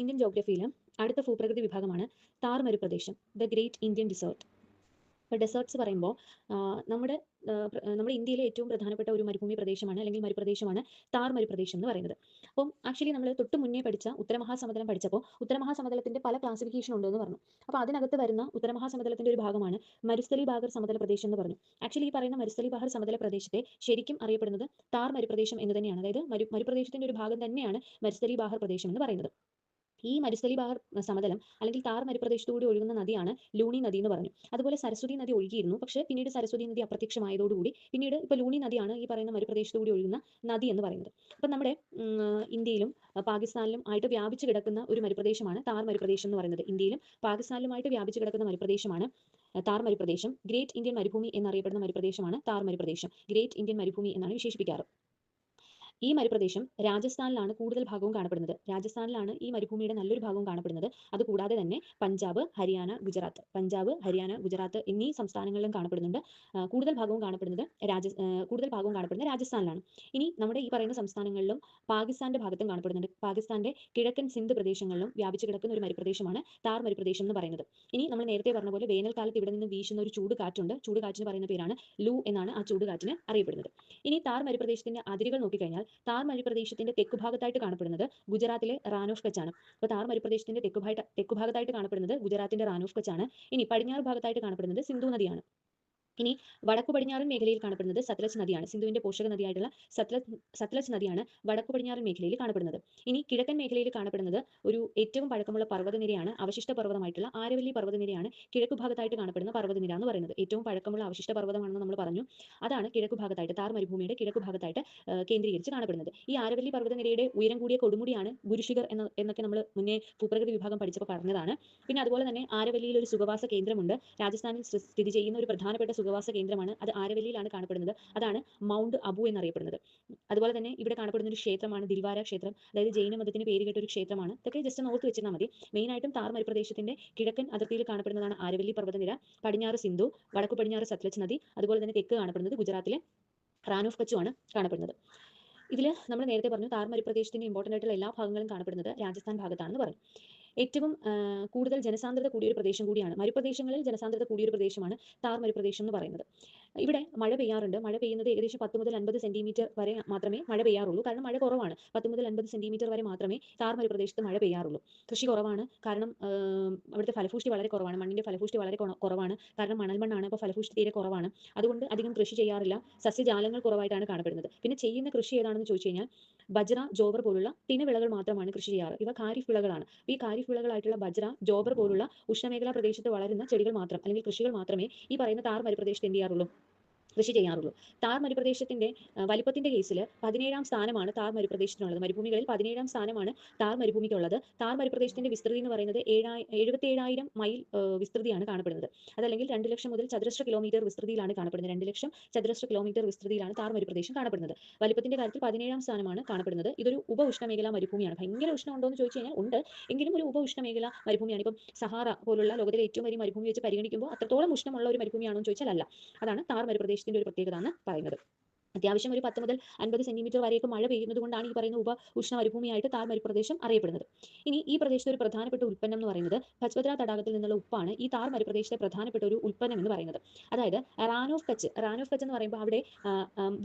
Indian ജോഗ്രഫിയിലെ അടുത്ത ഭൂപ്രകൃതി വിഭാഗമാണ് താർ മരുപ്രദേശം ദ ഗ്രേറ്റ് ഇന്ത്യൻ ഡിസേർട്ട് ഇപ്പോൾ ഡെസേർട്ട്സ് പറയുമ്പോൾ നമ്മുടെ നമ്മുടെ ഇന്ത്യയിലെ ഏറ്റവും പ്രധാനപ്പെട്ട ഒരു മരുഭൂമി പ്രദേശമാണ് അല്ലെങ്കിൽ മരുപ്രദേശമാണ് താർ മരുപ്രദേശം എന്ന് പറയുന്നത്. അപ്പം ആക്ച്വലി നമ്മൾ തൊട്ട് മുന്നേ പഠിച്ച ഉത്തരമഹാസമതലം പഠിച്ചപ്പോൾ ഉത്തരമഹാസമതലത്തിന്റെ പല ക്ലാസിഫിക്കേഷൻ ഉണ്ടെന്ന് പറഞ്ഞു. അപ്പോൾ അതിനകത്ത് വരുന്ന ഉത്തരമഹാസമതലത്തിന്റെ ഒരു ഭാഗമാണ് മരുസ്ഥലി ബാഗർ സമതല പ്രദേശം എന്ന് പറഞ്ഞു. ആക്ച്വലി ഈ പറയുന്ന മരുസ്ഥലി ബാഗർ സമതല പ്രദേശത്തെ ശരിക്കും അറിയപ്പെടുന്നത് താർ മരുപ്രദേശം എന്ന് തന്നെയാണ്. അതായത് മരു മരുപ്രദേശത്തിന്റെ ഒരു ഭാഗം തന്നെയാണ് മരുസ്ഥലി ബാഹർ പ്രദേശം എന്ന് പറയുന്നത്. ഈ മരുസ്ഥലി ബാഹർ സമതലം അല്ലെങ്കിൽ താർ മരുപ്രദേശത്തുകൂടി ഒഴുകുന്ന നദിയാണ് ലൂണി നദി എന്ന് പറഞ്ഞു. അതുപോലെ സരസ്വതി നദി ഒഴുകിയിരുന്നു. പക്ഷേ പിന്നീട് സരസ്വതി നദി അപ്രത്യക്ഷമായതോടുകൂടി പിന്നീട് ഇപ്പോൾ ലൂണി നദിയാണ് ഈ പറയുന്ന മരുപ്രദേശത്തുകൂടി ഒഴുകുന്ന നദി എന്ന് പറയുന്നത്. അപ്പം നമ്മുടെ ഇന്ത്യയിലും പാകിസ്ഥാനിലും ആയിട്ട് വ്യാപിച്ചു കിടക്കുന്ന ഒരു മരുപ്രദേശമാണ് താർ മരുപ്രദേശം എന്ന് പറയുന്നത്. ഇന്ത്യയിലും പാകിസ്ഥാനിലുമായിട്ട് വ്യാപിച്ചു കിടക്കുന്ന മരുപ്രദേശമാണ് താർ മരുപ്രദേശം. ഗ്രേറ്റ് ഇന്ത്യൻ മരുഭൂമി എന്നറിയപ്പെടുന്ന മരുപ്രദേശമാണ് താർ മരുപ്രദേശം. ഗ്രേറ്റ് ഇന്ത്യൻ മരുഭൂമി എന്നാണ് വിശേഷിപ്പിക്കാറ്. ഈ മരുപ്രദേശം രാജസ്ഥാനിലാണ് കൂടുതൽ ഭാഗവും കാണപ്പെടുന്നത്. രാജസ്ഥാനിലാണ് ഈ മരുഭൂമിയുടെ നല്ലൊരു ഭാഗവും കാണപ്പെടുന്നത്. അതുകൂടാതെ തന്നെ പഞ്ചാബ് ഹരിയാന ഗുജറാത്ത്. പഞ്ചാബ് ഹരിയാന ഗുജറാത്ത് എന്നീ സംസ്ഥാനങ്ങളിലും കാണപ്പെടുന്നുണ്ട്. കൂടുതൽ ഭാഗവും കാണപ്പെടുന്നത് രാജ കൂടുതൽ ഭാഗവും കാണപ്പെടുന്നത് രാജസ്ഥാനിലാണ്. ഇനി നമ്മുടെ ഈ പറയുന്ന സംസ്ഥാനങ്ങളിലും പാകിസ്ഥാന്റെ ഭാഗത്തും കാണപ്പെടുന്നുണ്ട്. പാകിസ്ഥാന്റെ കിഴക്കൻ സിന്ധ് പ്രദേശങ്ങളിലും വ്യാപിച്ചു കിടക്കുന്ന ഒരു മരുപ്രദേശമാണ് താർ മരുപ്രദേശം എന്ന് പറയുന്നത്. ഇനി നമ്മൾ നേരത്തെ പറഞ്ഞ പോലെ വേനൽക്കാലത്ത് ഇവിടെ നിന്ന് വീശുന്ന ഒരു ചൂട് കാറ്റുണ്ട് ചൂട് കാറ്റിന് പറയുന്ന പേരാണ് ലൂ എന്നാണ് ആ ചൂട് കാറ്റിന് അറിയപ്പെടുന്നത്. ഇനി താർ മരുപ്രദേശത്തിന്റെ അതിരുകൾ നോക്കിക്കഴിഞ്ഞാൽ താർ മരുപ്രദേശത്തിന്റെ തെക്കു ഭാഗത്തായിട്ട് കാണപ്പെടുന്നത് ഗുജറാത്തിലെ റാനോഫ്. കച്ച് ആണ് അപ്പോൾ താർ മരുപ്രദേശത്തിന്റെ തെക്കു ഭാഗ ഭാഗത്തായിട്ട് കാണപ്പെടുന്നത് ഗുജറാത്തിന്റെ റാനോഫ് കച്ച് ആണ് ഇനി പടിഞ്ഞാറ് ഭാഗത്തായിട്ട് കാണപ്പെടുന്നത് സിന്ധു നദിയാണ് ഇനി വടക്കു പടിഞ്ഞാറൻ മേഖലയിൽ കാണപ്പെടുന്നത് സത്ലജ് നദിയാണ്. സിന്ധുവിന്റെ പോഷക നദിയായിട്ടുള്ള സത്ലജ് സത്ലജ് നദിയാണ് വടക്കു പടിഞ്ഞാറൻ മേഖലയിൽ കാണപ്പെടുന്നത്. ഇനി കിഴക്കൻ മേഖലയിൽ കാണപ്പെടുന്നത് ഒരു ഏറ്റവും പഴക്കമുള്ള പർവതനിരയാണ് അവശിഷ്ട പർവതമായിട്ടുള്ള ആരവല്ലി പർവതനിരയാണ്. കിഴക്കു ഭാഗത്തായിട്ട് കാണപ്പെടുന്ന പർവതനിര എന്ന് പറയുന്നത് ഏറ്റവും പഴക്കമുള്ള അവശിഷ്ട പർവതമാണെന്ന് നമ്മൾ പറഞ്ഞു. അതാണ് കിഴക്കു ഭാഗത്തായിട്ട് താർ മരുഭൂമിയുടെ കിഴക്കു ഭാഗത്തായിട്ട് കേന്ദ്രീകരിച്ച് കാണപ്പെടുന്നത്. ഈ ആരവല്ലി പർവതനിരയുടെ ഉയരം കൂടിയ കൊടുമുടിയാണ് ഗുരുശിഖർ എന്ന എന്നൊക്കെ നമ്മൾ മുന്നേ ഭൂപ്രകൃതി വിഭാഗം പഠിച്ചപ്പോൾ പറഞ്ഞതാണ്. പിന്നെ അതുപോലെ തന്നെ ആരവല്ലിയിൽ ഒരു സുഖവാസ കേന്ദ്രമുണ്ട്. രാജസ്ഥാനിൽ സ്ഥിതി ചെയ്യുന്ന ഒരു പ്രധാനപ്പെട്ട സുഖവാസ കേന്ദ്രമാണ്. അത് ആരവല്ലിയിലാണ് കാണപ്പെടുന്നത്. അതാണ് മൗണ്ട് അബു എന്നറിയപ്പെടുന്നത്. അതുപോലെ തന്നെ ഇവിടെ കാണപ്പെടുന്ന ഒരു ക്ഷേത്രമാണ് ദിൽവാര ക്ഷേത്രം. അതായത് ജൈന മതത്തിന് പേര് കേട്ട ഒരു ക്ഷേത്രമാണ്. ഇതൊക്കെ ജസ്റ്റ് ഒന്ന് ഓർത്ത് വെച്ചിരുന്നാൽ മതി. മെയിനായിട്ടും താർ മരുപ്രദേശത്തിന്റെ കിഴക്കൻ അതിർത്തിയിൽ കാണപ്പെടുന്നതാണ് ആരവല്ലി പർവതനിര. പടിഞ്ഞാറ് സിന്ധു വടക്കു പടിഞ്ഞാറ് സത്ലജ് നദി അതുപോലെ തന്നെ തെക്ക് കാണപ്പെടുന്നത് ഗുജറാത്തിലെ റാൻ ഓഫ് കച്ചു ആണ് കാണപ്പെടുന്നത്. ഇതിൽ നമ്മൾ നേരത്തെ പറഞ്ഞു താർ മരുപ്രദേശത്തിന്റെ ഇമ്പോർട്ടന്റ് ആയിട്ടുള്ള എല്ലാ ഭാഗങ്ങളും കാണപ്പെടുന്നത് രാജസ്ഥാൻ ഭാഗത്താണെന്ന് പറഞ്ഞു. ഏറ്റവും കൂടുതൽ ജനസാന്ദ്രത കൂടിയ ഒരു പ്രദേശം കൂടിയാണ്. മരുപ്രദേശങ്ങളിൽ ജനസാന്ദ്രത കൂടിയ ഒരു പ്രദേശമാണ് താർ മരുപ്രദേശം എന്ന് പറയുന്നത്. ഇവിടെ മഴ പെയ്യാറുണ്ട്. മഴ പെയ്യുന്നത് ഏകദേശം പത്ത് മുതൽ അൻപത് സെന്റിമീറ്റർ വരെ മാത്രമേ മഴ പെയ്യാറുള്ളൂ. കാരണം മഴ കുറവാണ്. പത്ത് മുതൽ അൻപത് സെന്റിമീറ്റർ വരെ മാത്രമേ താർ മരുപ്രദേശത്ത് മഴ പെയ്യാറുള്ളൂ. കൃഷി കുറവാണ്. കാരണം അവിടുത്തെ ഫലഭൂഷ്ടി വളരെ കുറവാണ്. മണ്ണിന്റെ ഫലഭൂഷ്ടി വളരെ കുറവാണ്. കാരണം മണൽ മണ്ണാണ്. അപ്പോൾ ഫലഭൂഷ്ടി തീരെ കുറവാണ്. അതുകൊണ്ട് അധികം കൃഷി ചെയ്യാറില്ല. സസ്യജാലങ്ങൾ കുറവായിട്ടാണ് കാണപ്പെടുന്നത്. പിന്നെ ചെയ്യുന്ന കൃഷി ഏതാണെന്ന് ചോദിച്ചു കഴിഞ്ഞാൽ ബജ്ര ജോവർ പോലുള്ള തിനവിളകൾ മാത്രമാണ് കൃഷി ചെയ്യാറ്. ഇവ ഖാരിഫ് വിളകളാണ് ഈ ഖാരിഫ് വിളകളായിട്ടുള്ള ബജ്ര ജോബർ പോലുള്ള ഉഷ്ണമേഖലാ പ്രദേശത്ത് വളരുന്ന ചെടികൾ മാത്രം അല്ലെങ്കിൽ കൃഷികൾ മാത്രമേ ഈ പറയുന്ന താർ മരുപ്രദേശത്ത് എന്ത് ചെയ്യാറുള്ളൂ? കൃഷി ചെയ്യാറുള്ളൂ. താർ മരുപ്രദേശത്തിന്റെ വലിപ്പത്തിന്റെ കേസിൽ പതിനേഴാം സ്ഥാനമാണ് താർ മരുപ്രദേശത്തിനുള്ളത് മരുഭൂമികളിൽ പതിനേഴാം സ്ഥാനമാണ് താർ മരുഭൂമിക്കുള്ളത് താർ മരുപ്രദേശത്തിന്റെ വിസ്തൃതി എന്ന് പറയുന്നത് ഏഴായി എഴുപത്തി ഏഴായിരം മൈൽ വിസ്തൃതിയാണ് കാണപ്പെടുന്നത്. അതല്ലെങ്കിൽ രണ്ട് ലക്ഷം മുതൽ ചതുരശ്ര കിലോമീറ്റർ വിസ്തൃതിയിലാണ് കാണപ്പെടുന്നത്. രണ്ട് ലക്ഷം ചതുരശ്ര കിലോമീറ്റർ വിസ്തൃതിയിലാണ് താർ മരുപ്രദേശം കാണപ്പെടുന്നത്. വലിപ്പത്തിന്റെ കാര്യത്തിൽ പതിനേഴാം സ്ഥാനമാണ് കാണപ്പെടുന്നത്. ഇതൊരു ഉപ ഉഷ്ണമേഖലാ മരുഭൂമിയാണ്. ഭയങ്കര ഉഷ്ണം ഉണ്ടോ എന്ന് ചോദിച്ചു കഴിഞ്ഞാൽ ഉണ്ട്. എങ്കിലും ഒരു ഉപ ഉഷ്ണമേഖല മരുഭൂമിയാണ്. ഇപ്പം സഹാറ പോലുള്ള ലോകത്തിലെ ഏറ്റവും വലിയ മരുഭൂമി വെച്ച് പരിഗണിക്കുമ്പോൾ അത്രത്തോളം ഉഷ്ണമുള്ള ഒരു മരുഭൂമിയാണോ എന്ന് ചോദിച്ചാൽ അല്ല. അതാണ് താർ മരുപ്രദേശത്തിന്റെ ഒരു പ്രത്യേകത പറയുന്നത്. അത്യാവശ്യം ഒരു പത്ത് മുതൽ അൻപത് സെന്റിമീറ്റർ വരെയൊക്കെ മഴ പെയ്യുന്നത് കൊണ്ടാണ് ഈ പറയുന്ന ഉപ ഉഷ്ണ മരുഭൂമിയായിട്ട് താർ മരുപ്രദേശം അറിയപ്പെടുന്നത്. ഇനി ഈ പ്രദേശത്തെ ഒരു പ്രധാനപ്പെട്ട ഉൽപ്പന്നം എന്ന് പറയുന്നത് ഭജ്പത്ര തടാകത്തിൽ നിന്നുള്ള ഉപ്പാണ് ഈ താർ മരുപ്രദേശത്തെ പ്രധാനപ്പെട്ട ഒരു ഉൽപ്പന്നം എന്ന് പറയുന്നത്. അതായത് റാൻ ഓഫ് കച്ച് റാൻ ഓഫ് കച്ച് എന്ന് പറയുമ്പോൾ അവിടെ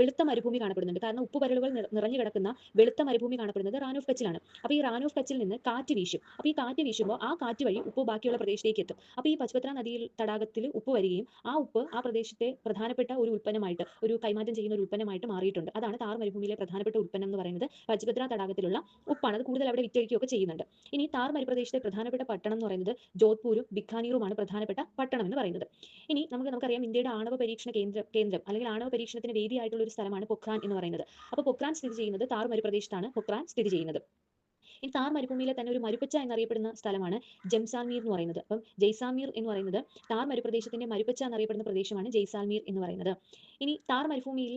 വെളുത്ത മരുഭൂമി കാണപ്പെടുന്നുണ്ട്. കാരണം ഉപ്പ് പരലുകൾ നിറഞ്ഞു കിടക്കുന്ന വെളുത്ത മരുഭൂമി കാണപ്പെടുന്നത് റാൻ ഓഫ് കച്ചിലാണ്. അപ്പോൾ ഈ റാൻ ഓഫ് കച്ചിൽ നിന്ന് കാറ്റ് വീശും. അപ്പോൾ ഈ കാറ്റ് വീശുമ്പോൾ ആ കാറ്റ് വഴി ഉപ്പ് ബാക്കിയുള്ള പ്രദേശത്തേക്ക് എത്തും. അപ്പോൾ ഈ പച്ചപത്ര നദിയിൽ തടാകത്തിൽ ഉപ്പ് വരികയും ആ ഉപ്പ് ആ പ്രദേശത്തെ പ്രധാനപ്പെട്ട ഒരു ഉൽപ്പന്നമായിട്ട് ഒരു കൈമാറ്റം ചെയ്യുന്ന ഒരു ഉൽപ്പന്നമായിട്ട് മാറിയിട്ടുണ്ട്. അതാണ് താർ മരുഭൂമിയിലെ പ്രധാനപ്പെട്ട ഉൽപ്പന്നം എന്ന് പറയുന്നത്. പച്ചഭദ്ര തടാകത്തിലുള്ള ഉപ്പാണ്. അത് കൂടുതൽ അവിടെ വിറ്റഴിക്കുകയൊക്കെ ചെയ്യുന്നുണ്ട്. ഇനി താർ മരുപ്രദേശത്തെ പ്രധാനപ്പെട്ട പട്ടണം എന്ന് പറയുന്നത് ജോധ്പൂരും ബിക്കാനീറുമാണ് പ്രധാനപ്പെട്ട പട്ടണം എന്ന് പറയുന്നത്. ഇനി നമുക്ക് നമുക്കറിയാം ഇന്ത്യയുടെ ആണവ പരീക്ഷണ കേന്ദ്രം കേന്ദ്രം അല്ലെങ്കിൽ ആണവ പരീക്ഷണത്തിന് വേദിയായിട്ടുള്ള ഒരു സ്ഥലമാണ് പൊഖ്രാൻ എന്ന് പറയുന്നത്. അപ്പോൾ പൊഖ്രാൻ സ്ഥിതി ചെയ്യുന്നത് താർ മരുപ്രദേശത്താണ് പൊഖ്രാൻ സ്ഥിതി ചെയ്യുന്നത്. ഈ താർ മരുഭൂമിയിലെ തന്നെ ഒരു മരുപ്പച്ച എന്നറിയപ്പെടുന്ന സ്ഥലമാണ് ജംസാൽമീർ എന്ന് പറയുന്നത്. അപ്പം ജയ്സാൽമീർ എന്ന് പറയുന്നത് താർ മരുപ്രദേശത്തിന്റെ മരുപ്പച്ച എന്നറിയപ്പെടുന്ന പ്രദേശമാണ് ജയ്സാൽമീർ എന്ന് പറയുന്നത്. ഇനി താർ മരുഭൂമിയിൽ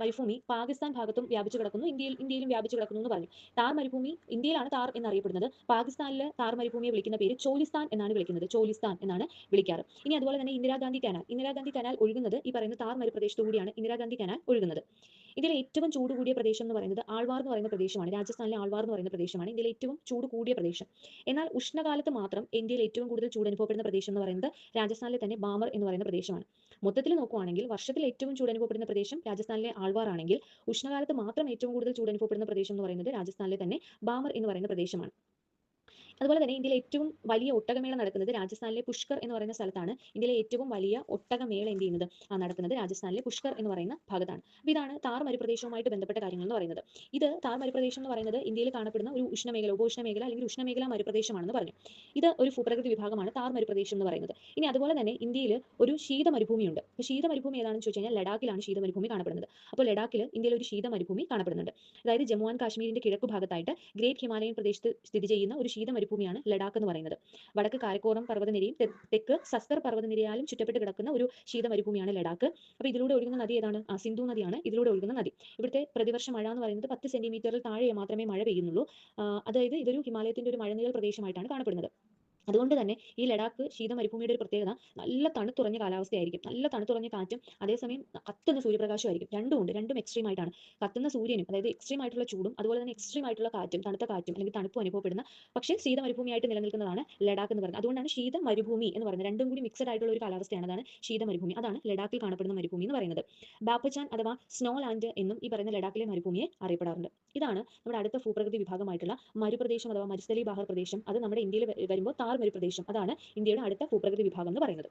മരുഭൂമി പാകിസ്ഥാൻ ഭാഗത്തും വ്യാപിച്ചു കിടക്കുന്നു ഇന്ത്യയിൽ ഇന്ത്യയിലും വ്യാപിച്ചു കിടക്കുന്നു എന്ന് പറഞ്ഞു. താർ മരുഭൂമി ഇന്ത്യയിലാണ് താർ എന്നറിയപ്പെടുന്നത്. പാകിസ്ഥാനിലെ താർ മരുഭൂമിയെ വിളിക്കുന്ന പേര് ചോലിസ്ഥാൻ എന്നാണ് വിളിക്കുന്നത്. ചോലിസ്ഥാൻ എന്നാണ് വിളിക്കാറ്. ഇനി അതുപോലെ തന്നെ ഇന്ദിരാഗാന്ധി കനാൽ. ഇന്ദിരാഗാന്ധി കനാൽ ഒഴുകുന്നത് ഈ പറയുന്ന താർ മരുപ്രദേശത്തു കൂടിയാണ് ഇന്ദിരാഗാന്ധി കനാൽ ഒഴുകുന്നത്. ഇന്ത്യയിലെ ഏറ്റവും ചൂട് കൂടിയ പ്രദേശം എന്ന് പറയുന്നത് ആൾവാർ എന്ന് പറയുന്ന പ്രദേശമാണ്. രാജസ്ഥാനിലെ ആൾവാർ എന്ന് പറയുന്ന പ്രദേശമാണ്. ഇന്ത്യയിലെ ഏറ്റവും ചൂട് കൂടിയ പ്രദേശം. എന്നാൽ ഉഷ്ണകാലത്ത് മാത്രം ഇന്ത്യയിൽ ഏറ്റവും കൂടുതൽ ചൂട് അനുഭവപ്പെടുന്ന പ്രദേശം എന്ന് പറയുന്നത് രാജസ്ഥാനിലെ തന്നെ ബാമർ എന്ന് പറയുന്ന പ്രദേശമാണ്. മൊത്തത്തിൽ നോക്കുവാണെങ്കിൽ വർഷത്തിൽ ഏറ്റവും ചൂട് അനുഭവപ്പെടുന്ന പ്രദേശം രാജസ്ഥാനിലെ ആൾവാർ ആണെങ്കിൽ ഉഷ്ണകാലത്ത് മാത്രം ഏറ്റവും കൂടുതൽ ചൂട് അനുഭവപ്പെടുന്ന പ്രദേശം എന്ന് പറയുന്നത് രാജസ്ഥാനിലെ തന്നെ ബാമർ എന്ന് പറയുന്ന പ്രദേശമാണ്. അതുപോലെ തന്നെ ഇന്ത്യയിലെ ഏറ്റവും വലിയ ഒട്ടകമേള നടക്കുന്നത് രാജസ്ഥാനിലെ പുഷ്കർ എന്ന് പറയുന്ന സ്ഥലത്താണ്. ഇന്ത്യയിലെ ഏറ്റവും വലിയ ഒട്ടകമേള എന്ത് ചെയ്യുന്നത്? നടക്കുന്നത് രാജസ്ഥാനിലെ പുഷ്കർ എന്ന് പറയുന്ന ഭാഗത്താണ്. അപ്പോൾ ഇതാണ് താർ മരുപ്രദേശവുമായിട്ട് ബന്ധപ്പെട്ട കാര്യങ്ങൾ എന്ന് പറയുന്നത്. ഇത് താർ മരുപ്രദേശം എന്ന് പറയുന്നത് ഇന്ത്യയിൽ കാണപ്പെടുന്ന ഒരു ഉഷ്ണമേഖല ഉപോഷ്ണമേഖല അല്ലെങ്കിൽ ഉഷ്ണമേഖല മരുപ്രദേശമാണെന്ന് പറഞ്ഞു. ഇത് ഒരു ഭൂപ്രകൃതി വിഭാഗമാണ് താർ മരുപ്രദേശം എന്ന് പറയുന്നത്. ഇനി അതുപോലെ തന്നെ ഇന്ത്യയിൽ ഒരു ശീത മരുഭൂമിയുണ്ട് അപ്പോൾ ശീത മരുഭൂമി ഏതാണെന്ന് ചോദിച്ചു കഴിഞ്ഞാൽ ലഡാക്കിലാണ് ശീത മരുഭൂമി കാണപ്പെടുന്നത്. അപ്പോൾ ലഡാക്കിൽ ഇന്ത്യയിൽ ഒരു ശീത മരുഭൂമി കാണപ്പെടുന്നുണ്ട്. അതായത് ജമ്മു ആൻഡ് കാശ്മീരിന്റെ കിഴക്ക് ഭാഗത്തായിട്ട് ഗ്രേറ്റ് ഹിമാലയൻ പ്രദേശത്ത് സ്ഥിതി ചെയ്യുന്ന ഒരു ശീത മരുഭൂമിയാണ് ലഡാക്ക് എന്ന് പറയുന്നത്. വടക്ക് കാരക്കോറം പർവതനിരയും തെക്ക് സസ്കർ പർവതനിരയാലും ചുറ്റപ്പെട്ട് കിടക്കുന്ന ഒരു ശീത മരുഭൂമിയാണ് ലഡാക്ക്. അപ്പോൾ ഇതിലൂടെ ഒഴുകുന്ന നദി ഏതാണ്? ആ സിന്ധു നദിയാണ് ഇതിലൂടെ ഒഴുകുന്ന നദി. ഇവിടുത്തെ പ്രതിവർഷം മഴ എന്ന് പറയുന്നത് പത്ത് സെന്റിമീറ്ററിൽ താഴെ മാത്രമേ മഴ പെയ്യുന്നുള്ളൂ. അതായത് ഇതൊരു ഹിമാലയത്തിന്റെ ഒരു മഴനിഴൽ പ്രദേശമായിട്ടാണ് കാണപ്പെടുന്നത്. അതുകൊണ്ട് തന്നെ ഈ ലഡാക്ക് ശീത മരുഭൂമിയുടെ ഒരു പ്രത്യേകത നല്ല തണുത്തുറഞ്ഞ കാലാവസ്ഥയായിരിക്കും. നല്ല തണുത്തുറഞ്ഞ കാറ്റും അതേസമയം കത്തുന്ന സൂര്യപ്രകാശമായിരിക്കും. രണ്ടും ഉണ്ട്. രണ്ടും എക്സ്ട്രീം ആയിട്ടാണ്. കത്തുന്ന സൂര്യനും അതായത് എക്സ്ട്രീം ആയിട്ടുള്ള ചൂടും അതുപോലെ തന്നെ എക്സ്ട്രീം ആയിട്ടുള്ള കാറ്റും തണുത്ത കാറ്റും അല്ലെങ്കിൽ തണുപ്പ് അനുഭവപ്പെടുന്ന പക്ഷേ ശീത മരുഭൂമിയായിട്ട് നിലനിൽക്കുന്നതാണ് ലഡാക്ക് എന്ന് പറയുന്നത്. അതുകൊണ്ടാണ് ശീത മരുഭൂമി എന്ന് പറയുന്നത്. രണ്ടും കൂടി മിക്സഡ് ആയിട്ടുള്ള ഒരു കാലാവസ്ഥയാണ്. അതാണ് ശീത മരുഭൂമി അതാണ് ലഡാക്കിൽ കാണപ്പെടുന്ന മരുഭൂമി എന്ന് പറയുന്നത്. ബാപ്പച്ചാൻ അഥവാ സ്നോ ലാൻഡ് എന്നും ഈ പറയുന്ന ലഡാക്കിലെ മരുഭൂമിയെ അറിയപ്പെടാറുണ്ട്. ഇതാണ് നമ്മുടെ അടുത്ത ഭൂപ്രകൃതി വിഭാഗമായിട്ടുള്ള മരുപ്രദേശം അഥവാ മരുസ്ഥലി ബാഹർ പ്രദേശം. അത് നമ്മുടെ ഇന്ത്യയിൽ വരുമ്പോൾ താർ മരുപ്രദേശം അതാണ് ഇന്ത്യയുടെ അടുത്ത ഭൂപ്രകൃതി വിഭാഗം എന്ന് പറയുന്നത്.